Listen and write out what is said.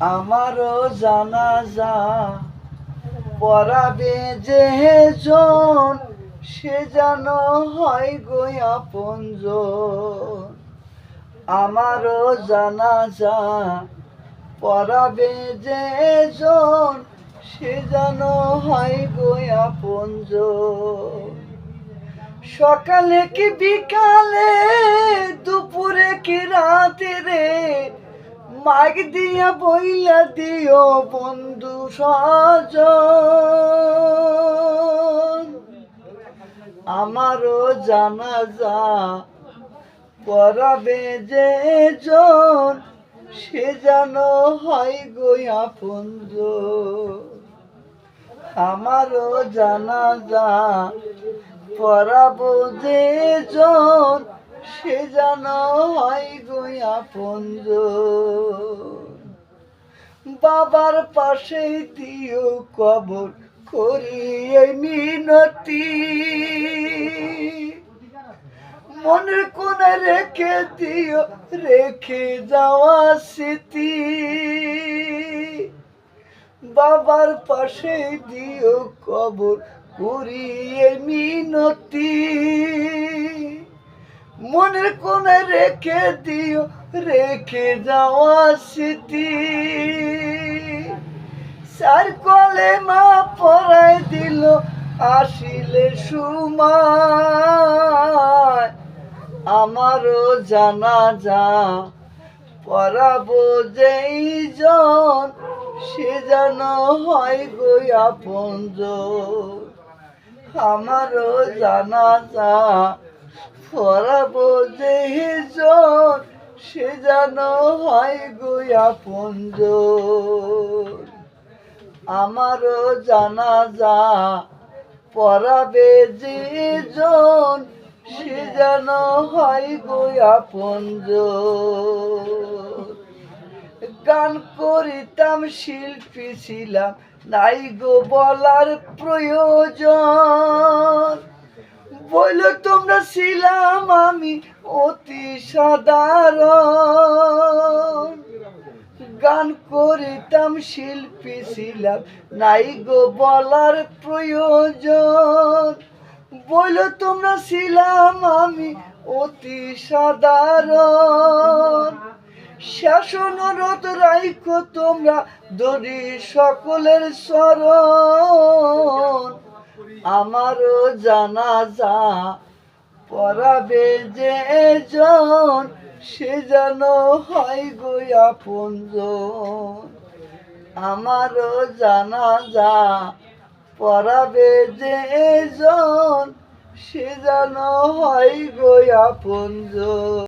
আমারও জানাজা পড়াবে যে জন, সে যেন হয় গো আপনজন আমারও জানাজা পড়াবে যে জন, সে যেন হয় গো আপনজন সকালে কি বিকালে, দুপুরে কি রাতে রে মাগ দিয়া বইলা দিও বন্ধু সজন আমারও জানাজা পড়াবে যে জন, সে যেন হয় গো আপনজন আমারও জানাজা পড়াবো যে জন সে যেন হয় গো আপনজ বাবার পাশে দিও কবর করি মিনতি। মনের কোণে রেখে দিও, রেখে যাওয়া স্মৃতি বাবার পাশে দিও কবর করিয়ে মিনতি। মনের কোণে রেখে দিও, রেখে যাওয়া স্মৃতি সার কলে মা পড়াই দিল, আসিলে সময়। আমারও জানা যা পরাবো যেই জন, সে যেন হয় গো আপনজন আমারও জানা যা পরাবো যেই জন সে যেন হয় গো আপনজন আমারও জানা যা পরাবে যে জন সে যেন হয় গো আপনজন গান করিতাম, শিল্পী ছিলাম, নাই গো বলার প্রয়োজন। বইল তোমরা ছিলাম আমি অতি সাধারণ। গান করিতাম, শিল্পী ছিলাম, নাই গো বলার প্রয়োজন। বইল তোমরা ছিলাম আমি অতি সাধারণ। শাসনরত রাইখো তোমরা, দরি সকলের স্মরণ। আমারও জানা যা পড়াবে যে জন সে যেন হয় গো আপনজন আমারও জানা যা পড়াবে যে জন সে যেন হয় গো আপনজন